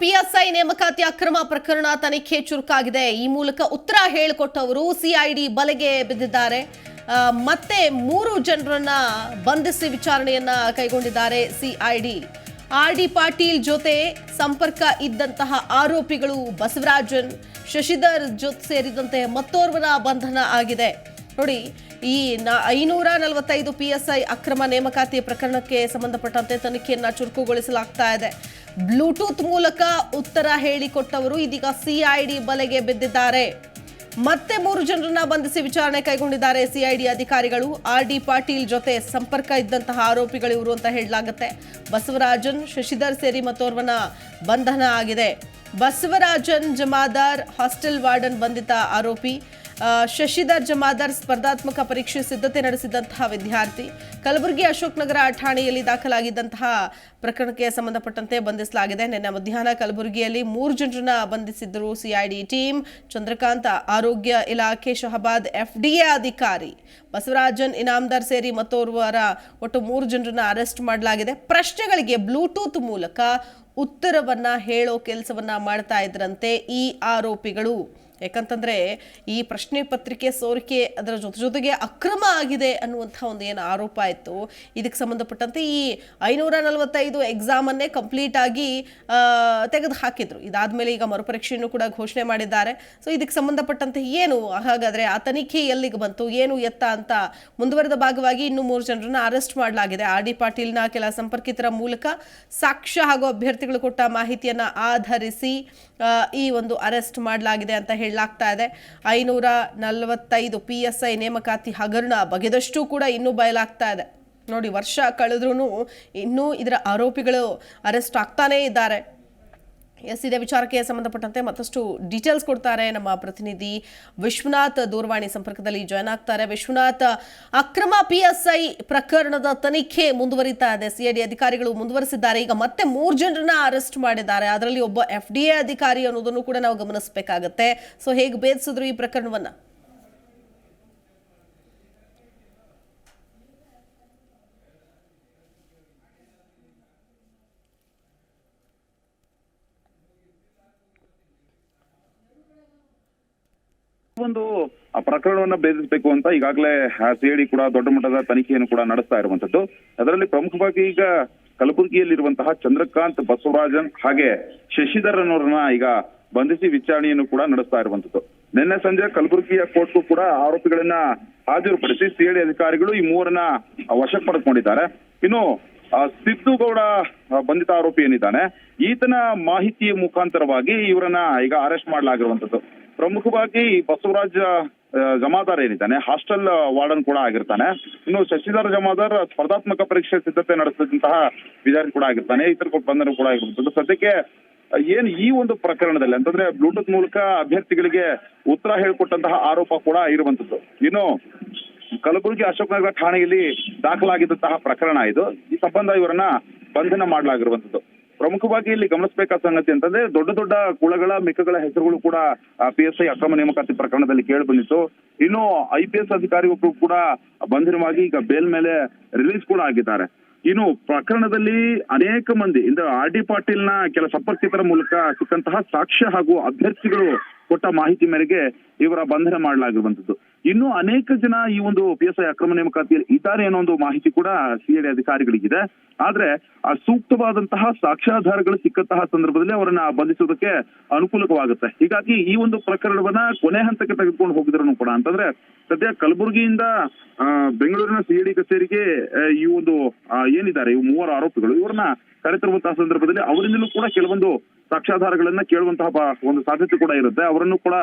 PSI ನೇಮಕಾತಿ ಅಕ್ರಮ ಪ್ರಕರಣ ತನಿಖೆ ಚುರುಕಾಗಿದೆ. ಈ ಮೂಲಕ ಉತ್ತರ ಹೇಳಿಕೊಟ್ಟವರು ಸಿಐಡಿ ಬಲೆಗೆ ಬಿದ್ದಿದ್ದಾರೆ. ಮತ್ತೆ ಮೂರು ಜನರನ್ನ ಬಂಧಿಸಿ ವಿಚಾರಣೆಯನ್ನ ಕೈಗೊಂಡಿದ್ದಾರೆ ಸಿಐಡಿ. ಆರ್ ಡಿ ಪಾಟೀಲ್ ಜೊತೆ ಸಂಪರ್ಕ ಇದ್ದಂತಹ ಆರೋಪಿಗಳು ಬಸವರಾಜನ್, ಶಶಿಧರ್ ಜೊತೆ ಸೇರಿದಂತೆ ಮತ್ತೋರ್ವನ ಬಂಧನ ಆಗಿದೆ. ನೋಡಿ, ಈ ಐನೂರ ನಲವತ್ತೈದು ಪಿ ಎಸ್ ಐ ಅಕ್ರಮ ನೇಮಕಾತಿ ಪ್ರಕರಣಕ್ಕೆ ಸಂಬಂಧಪಟ್ಟಂತೆ ತನಿಖೆಯನ್ನು ಚುರುಕುಗೊಳಿಸಲಾಗ್ತಾ ಇದೆ. ಬ್ಲೂಟೂತ್ ಮೂಲಕ ಉತ್ತರ ಹೇಳಿಕೊಟ್ಟವರು ಇದೀಗ ಸಿಐಡಿ ಬಲೆಗೆ ಬಿದ್ದಿದ್ದಾರೆ. ಮತ್ತೆ ಮೂರು ಜನರನ್ನ ಬಂಧಿಸಿ ವಿಚಾರಣೆ ಕೈಗೊಂಡಿದ್ದಾರೆ ಸಿಐಡಿ ಅಧಿಕಾರಿಗಳು. ಆರ್ ಡಿ ಪಾಟೀಲ್ ಜೊತೆ ಸಂಪರ್ಕ ಇದ್ದಂತಹ ಆರೋಪಿಗಳು ಇವರು ಅಂತ ಹೇಳಲಾಗುತ್ತೆ. ಬಸವರಾಜನ್, ಶಶಿಧರ್ ಸೇರಿ ಮತ್ತೋರ್ವನ ಬಂಧನ ಆಗಿದೆ. ಬಸವರಾಜನ್ ಜಮಾದಾರ್ ಹಾಸ್ಟೆಲ್ ವಾರ್ಡನ್ ಬಂಧಿತ ಆರೋಪಿ. ಶಶಿಧರ್ ಜಮಾದಾರ್ ಸ್ಪರ್ಧಾತ್ಮಕ ಪರೀಕ್ಷೆ ಸಿದ್ಧತೆ ನಡೆಸಿದಂತಹ ವಿದ್ಯಾರ್ಥಿ, ಕಲಬುರಗಿ ಅಶೋಕ್ ನಗರ ಠಾಣೆಯಲ್ಲಿ ದಾಖಲಾಗಿದ್ದಂತಹ ಪ್ರಕರಣಕ್ಕೆ ಸಂಬಂಧಪಟ್ಟಂತೆ ಬಂಧಿಸಲಾಗಿದೆ. ನಿನ್ನೆ ಮಧ್ಯಾಹ್ನ ಕಲಬುರಗಿಯಲ್ಲಿ ಮೂರು ಜನರನ್ನ ಬಂಧಿಸಿದ್ದರು ಸಿಐಡಿ ಟೀಮ್ ಚಂದ್ರಕಾಂತ ಆರೋಗ್ಯ ಇಲಾಖೆ ಶಹಬಾದ್ ಎಫ್ಡಿಎ ಅಧಿಕಾರಿ, ಬಸವರಾಜನ್ ಇನಾಮ್ದಾರ್ ಸೇರಿ ಮತ್ತೋರ್ವರ ಒಟ್ಟು ಮೂರು ಜನರನ್ನ ಅರೆಸ್ಟ್ ಮಾಡಲಾಗಿದೆ. ಪ್ರಶ್ನೆಗಳಿಗೆ ಬ್ಲೂಟೂತ್ ಮೂಲಕ ಉತ್ತರವನ್ನ ಹೇಳೋ ಕೆಲಸವನ್ನ ಮಾಡ್ತಾ ಇದ್ರಂತೆ ಈ ಆರೋಪಿಗಳು. ಯಾಕಂತಂದ್ರೆ ಈ ಪ್ರಶ್ನೆ ಪತ್ರಿಕೆ, ಸೋರಿಕೆ ಅದರ ಜೊತೆ ಜೊತೆಗೆ ಅಕ್ರಮ ಆಗಿದೆ ಅನ್ನುವಂಥ ಒಂದು ಏನು ಆರೋಪ ಇತ್ತು ಇದಕ್ಕೆ ಸಂಬಂಧಪಟ್ಟಂತೆ ಈ ಐನೂರ ನಲವತ್ತೈದು ಎಕ್ಸಾಮನ್ನೇ ಕಂಪ್ಲೀಟ್ ಆಗಿ ತೆಗೆದು ಹಾಕಿದ್ರು ಇದಾದ್ಮೇಲೆ ಈಗ ಮರುಪರೀಕ್ಷೆಯನ್ನು ಕೂಡ ಘೋಷಣೆ ಮಾಡಿದ್ದಾರೆ. ಸೊ ಇದಕ್ಕೆ ಸಂಬಂಧಪಟ್ಟಂತೆ ಏನು, ಹಾಗಾದ್ರೆ ಆ ತನಿಖೆ ಎಲ್ಲಿಗೆ ಬಂತು, ಏನು ಎತ್ತ ಅಂತ ಮುಂದುವರೆದ ಭಾಗವಾಗಿ ಇನ್ನು ಮೂರು ಜನರನ್ನು ಅರೆಸ್ಟ್ ಮಾಡಲಾಗಿದೆ. ಆರ್ ಡಿ ಪಾಟೀಲ್ನ ಕೆಲ ಸಂಪರ್ಕಿತರ ಮೂಲಕ ಸಾಕ್ಷ್ಯ ಹಾಗೂ ಅಭ್ಯರ್ಥಿಗಳು ಕೊಟ್ಟ ಮಾಹಿತಿಯನ್ನು ಆಧರಿಸಿ ಈ ಒಂದು ಅರೆಸ್ಟ್ ಮಾಡಲಾಗಿದೆ ಅಂತ ಹೇಳಲಾಗ್ತಾ ಇದೆ. ಐನೂರ ನಲವತ್ತೈದು ಪಿ ಎಸ್ ಐ ನೇಮಕಾತಿ ಹಗರಣ ಬಗೆದಷ್ಟು ಕೂಡ ಇನ್ನೂ ಬಯಲಾಗ್ತಾ ಇದೆ. ನೋಡಿ, ವರ್ಷ ಕಳೆದ್ರೂ ಇನ್ನೂ ಇದರ ಆರೋಪಿಗಳು ಅರೆಸ್ಟ್ ಆಗ್ತಾನೇ ಇದ್ದಾರೆ. ಎಸ್, ಇದೇ ವಿಚಾರಕ್ಕೆ ಸಂಬಂಧಪಟ್ಟಂತೆ ಮತ್ತಷ್ಟು ಡೀಟೇಲ್ಸ್ ಕೊಡ್ತಾರೆ ನಮ್ಮ ಪ್ರತಿನಿಧಿ ವಿಶ್ವನಾಥ್ ದೂರವಾಣಿ ಸಂಪರ್ಕದಲ್ಲಿ ಜಾಯ್ನ್ ಆಗ್ತಾರೆ. ವಿಶ್ವನಾಥ್, ಅಕ್ರಮ ಪಿಎಸ್ಐ ಪ್ರಕರಣದ ತನಿಖೆ ಮುಂದುವರಿತಾ ಇದೆ. ಸಿಐಡಿ ಅಧಿಕಾರಿಗಳು ಮುಂದುವರಿಸಿದ್ದಾರೆ. ಈಗ ಮತ್ತೆ ಮೂರು ಜನರನ್ನ ಅರೆಸ್ಟ್ ಮಾಡಿದ್ದಾರೆ. ಅದರಲ್ಲಿ ಒಬ್ಬ ಎಫ್ ಡಿ ಎ ಅಧಿಕಾರಿ ಅನ್ನೋದನ್ನು ಕೂಡ ನಾವು ಗಮನಿಸಬೇಕಾಗತ್ತೆ. ಸೊ ಹೇಗೆ ಭೇದಿಸಿದ್ರು ಈ ಪ್ರಕರಣವನ್ನ? ಒಂದು ಪ್ರಕರಣವನ್ನ ಭೇದಿಸಬೇಕು ಅಂತ ಈಗಾಗಲೇ ಸಿಐಡಿ ಕೂಡ ದೊಡ್ಡ ಮಟ್ಟದ ತನಿಖೆಯನ್ನು ಕೂಡ ನಡೆಸ್ತಾ ಇರುವಂತದ್ದು ಅದರಲ್ಲಿ ಪ್ರಮುಖವಾಗಿ ಈಗ ಕಲಬುರಗಿಯಲ್ಲಿರುವಂತಹ ಚಂದ್ರಕಾಂತ್ ಬಸವರಾಜನ್ ಹಾಗೆ ಶಶಿಧರ್ ಅನ್ನೋರನ್ನ ಈಗ ಬಂಧಿಸಿ ವಿಚಾರಣೆಯನ್ನು ಕೂಡ ನಡೆಸ್ತಾ ಇರುವಂತದ್ದು ನಿನ್ನೆ ಸಂಜೆ ಕಲಬುರಗಿಯ ಕೋರ್ಟ್ಗೂ ಕೂಡ ಆರೋಪಿಗಳನ್ನ ಹಾಜರುಪಡಿಸಿ ಸಿಐಡಿ ಅಧಿಕಾರಿಗಳು ಈ ಮೂವರನ್ನ ವಶಕ್ಕೆ ಪಡೆದುಕೊಂಡಿದ್ದಾರೆ ಇನ್ನು ಆ, ಸಿದ್ದು ಗೌಡ ಬಂಧಿತ ಆರೋಪಿ ಏನಿದ್ದಾನೆ ಈತನ ಮಾಹಿತಿಯ ಮುಖಾಂತರವಾಗಿ ಇವರನ್ನ ಈಗ ಅರೆಸ್ಟ್ ಮಾಡಲಾಗಿರುವಂತದ್ದು ಪ್ರಮುಖವಾಗಿ ಬಸವರಾಜ ಜಮಾದಾರ್ ಏನಿದ್ದಾನೆ, ಹಾಸ್ಟೆಲ್ ವಾರ್ಡನ್ ಕೂಡ ಆಗಿರ್ತಾನೆ. ಇನ್ನು ಶಶಿಧರ್ ಜಮಾದಾರ್ ಸ್ಪರ್ಧಾತ್ಮಕ ಪರೀಕ್ಷೆ ಸಿದ್ಧತೆ ನಡೆಸಿದಂತಹ ವಿದ್ಯಾರ್ಥಿ ಕೂಡ ಆಗಿರ್ತಾನೆ, ಇತರ ಬಂಧನ ಕೂಡ ಆಗಿರ್ಬೋದು. ಸದ್ಯಕ್ಕೆ ಏನ್ ಈ ಒಂದು ಪ್ರಕರಣದಲ್ಲಿ, ಅಂತಂದ್ರೆ ಬ್ಲೂಟೂತ್ ಮೂಲಕ ಅಭ್ಯರ್ಥಿಗಳಿಗೆ ಉತ್ತರ ಹೇಳಿಕೊಟ್ಟಂತಹ ಆರೋಪ ಕೂಡ ಇರುವಂತದ್ದು ಇನ್ನು ಕಲಬುರಗಿ ಅಶೋಕನಗರ ಠಾಣೆಯಲ್ಲಿ ದಾಖಲಾಗಿದ್ದಂತಹ ಪ್ರಕರಣ ಇದು. ಈ ಸಂಬಂಧ ಇವರನ್ನ ಬಂಧನ ಮಾಡಲಾಗಿರುವಂತದ್ದು ಪ್ರಮುಖವಾಗಿ ಇಲ್ಲಿ ಗಮನಿಸಬೇಕಾದ ಸಂಗತಿ ಅಂತಂದ್ರೆ ದೊಡ್ಡ ದೊಡ್ಡ ಕುಳಗಳ, ಮಿಕ್ಕಗಳ ಹೆಸರುಗಳು ಕೂಡ ಪಿ ಎಸ್ ಐ ಅಕ್ರಮ ನೇಮಕಾತಿ ಪ್ರಕರಣದಲ್ಲಿ ಕೇಳಿ ಬಂದಿತ್ತು ಇನ್ನು ಐ ಪಿ ಎಸ್ ಅಧಿಕಾರಿ ಒಬ್ರು ಕೂಡ ಬಂಧನವಾಗಿ ಈಗ ಬೇಲ್ ಮೇಲೆ ರಿಲೀಸ್ ಕೂಡ ಆಗಿದ್ದಾರೆ. ಇನ್ನು ಪ್ರಕರಣದಲ್ಲಿ ಅನೇಕ ಮಂದಿ, ಇಂದ ಆರ್ ಡಿ ಪಾಟೀಲ್ನ ಕೆಲ ಸಂಪರ್ಕಿತರ ಮೂಲಕ ಸಿಕ್ಕಂತಹ ಸಾಕ್ಷ್ಯ ಹಾಗೂ ಅಭ್ಯರ್ಥಿಗಳು ಕೊಟ್ಟ ಮಾಹಿತಿ ಮೇರೆಗೆ ಇವರ ಬಂಧನ ಮಾಡಲಾಗಿರುವಂತದ್ದು ಇನ್ನು ಅನೇಕ ಜನ ಈ ಒಂದು ಪಿ ಎಸ್ ಐ ಅಕ್ರಮ ನೇಮಕಾತಿಯಲ್ಲಿ ಇದ್ದಾರೆ ಅನ್ನೋ ಒಂದು ಮಾಹಿತಿ ಕೂಡ ಸಿಐಡಿ ಅಧಿಕಾರಿಗಳಿಗಿದೆ. ಆದ್ರೆ ಆ ಸೂಕ್ತವಾದಂತಹ ಸಾಕ್ಷ್ಯಾಧಾರಗಳು ಸಿಕ್ಕಂತಹ ಸಂದರ್ಭದಲ್ಲಿ ಅವರನ್ನ ಬಂಧಿಸುವುದಕ್ಕೆ ಅನುಕೂಲಕವಾಗುತ್ತೆ. ಹೀಗಾಗಿ ಈ ಒಂದು ಪ್ರಕರಣವನ್ನ ಕೊನೆ ಹಂತಕ್ಕೆ ತೆಗೆದುಕೊಂಡು ಹೋಗಿದ್ರು ಕೂಡ ಅಂತಂದ್ರೆ ಸದ್ಯ ಕಲಬುರಗಿಯಿಂದ ಬೆಂಗಳೂರಿನ ಸಿಐಡಿ ಕಚೇರಿಗೆ ಈ ಒಂದು ಏನಿದ್ದಾರೆ, ಇವು ಮೂವರು ಆರೋಪಿಗಳು, ಇವರನ್ನ ಕರೆತರುವಂತಹ ಸಂದರ್ಭದಲ್ಲಿ ಅವರಿಂದಲೂ ಕೂಡ ಕೆಲವೊಂದು ಸಾಕ್ಷ್ಯಾಧಾರಗಳನ್ನ ಕೇಳುವಂತಹ ಒಂದು ಸಾಧ್ಯತೆ ಕೂಡ ಇರುತ್ತೆ. ಅವರನ್ನು ಕೂಡ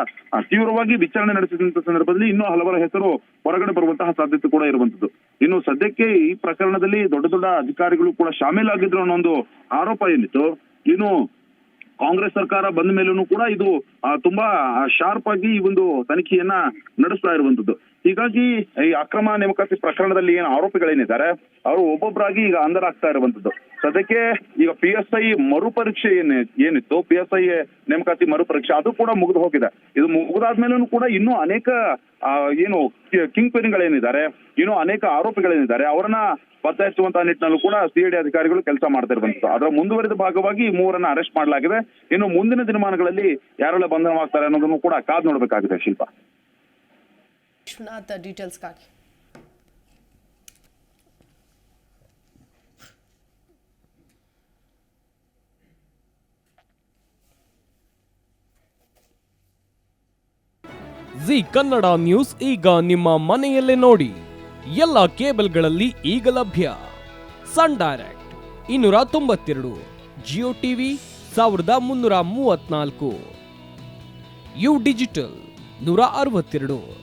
ತೀವ್ರವಾಗಿ ವಿಚಾರಣೆ ನಡೆಸಿದಂತ ಸಂದರ್ಭದಲ್ಲಿ ಇನ್ನೂ ಹಲವರ ಹೆಸರು ಹೊರಗಡೆ ಬರುವಂತಹ ಸಾಧ್ಯತೆ ಕೂಡ ಇರುವಂತದ್ದು ಇನ್ನು ಸದ್ಯಕ್ಕೆ ಈ ಪ್ರಕರಣದಲ್ಲಿ ದೊಡ್ಡ ದೊಡ್ಡ ಅಧಿಕಾರಿಗಳು ಕೂಡ ಶಾಮೀಲಾಗಿದ್ರು ಅನ್ನೋ ಒಂದು ಆರೋಪ ಏನಿತ್ತು, ಇನ್ನು ಕಾಂಗ್ರೆಸ್ ಸರ್ಕಾರ ಬಂದ ಮೇಲೂ ಕೂಡ ಇದು ತುಂಬಾ ಶಾರ್ಪ್ ಆಗಿ ಈ ಒಂದು ತನಿಖೆಯನ್ನ ನಡೆಸ್ತಾ ಇರುವಂತದ್ದು ಹೀಗಾಗಿ ಈ ಅಕ್ರಮ ನೇಮಕಾತಿ ಪ್ರಕರಣದಲ್ಲಿ ಏನು ಆರೋಪಿಗಳೇನಿದ್ದಾರೆ, ಅವರು ಒಬ್ಬೊಬ್ಬರಾಗಿ ಈಗ ಅಂಧರಾಗ್ತಾ ಇರುವಂತದ್ದು. ಸದ್ಯಕ್ಕೆ ಈಗ ಪಿ ಎಸ್ ಐ ಮರುಪರೀಕ್ಷೆ ಏನ್ ಏನಿತ್ತು? ಪಿ ಎಸ್ ಐ ನೇಮಕಾತಿ ಮರುಪರೀಕ್ಷೆ, ಅದು ಕೂಡ ಮುಗಿದು ಹೋಗಿದೆ. ಇದು ಮುಗಿದಾದ್ಮೇಲೂ ಕೂಡ ಇನ್ನೂ ಅನೇಕ ಏನು ಕಿಂಗ್ ಪಿನ್ಗಳೇನಿದ್ದಾರೆ ಇನ್ನೂ ಅನೇಕ ಆರೋಪಿಗಳೇನಿದ್ದಾರೆ, ಅವರನ್ನ ಪತ್ತೆ ಹಚ್ಚುವಂತಹ ನಿಟ್ಟಿನಲ್ಲೂ ಕೂಡ ಸಿಐಡಿ ಅಧಿಕಾರಿಗಳು ಕೆಲಸ ಮಾಡ್ತಾ ಇರುವಂತದ್ದು. ಅದರ ಮುಂದುವರಿದ ಭಾಗವಾಗಿ ಮೂವರನ್ನ ಅರೆಸ್ಟ್ ಮಾಡಲಾಗಿದೆ. ಇನ್ನು ಮುಂದಿನ ದಿನಮಾನಗಳಲ್ಲಿ ಯಾರೆಲ್ಲ ಬಂಧನವಾಗ್ತಾರೆ ಅನ್ನೋದನ್ನು ಕೂಡ ಕಾದ್ ನೋಡಬೇಕಾಗಿದೆ ಶಿಲ್ಪ. ವಿಶ್ವನಾಥ್ ಡೀಟೇಲ್ಸ್ಗಾಗಿ ಜಿ ಕನ್ನಡ ನ್ಯೂಸ್ ಈಗ ನಿಮ್ಮ ಮನೆಯಲ್ಲೇ ನೋಡಿ. ಎಲ್ಲ ಕೇಬಲ್ಗಳಲ್ಲಿ ಈಗ ಲಭ್ಯ. ಸನ್ ಡೈರೆಕ್ಟ್ ಇನ್ನೂರ ತೊಂಬತ್ತೆರಡು. ಜಿಯೋ ಟಿವಿ ಸಾವಿರದ ಮುನ್ನೂರ ಮೂವತ್ನಾಲ್ಕು ಯು ಡಿಜಿಟಲ್ ನೂರ ಅರವತ್ತೆರಡು.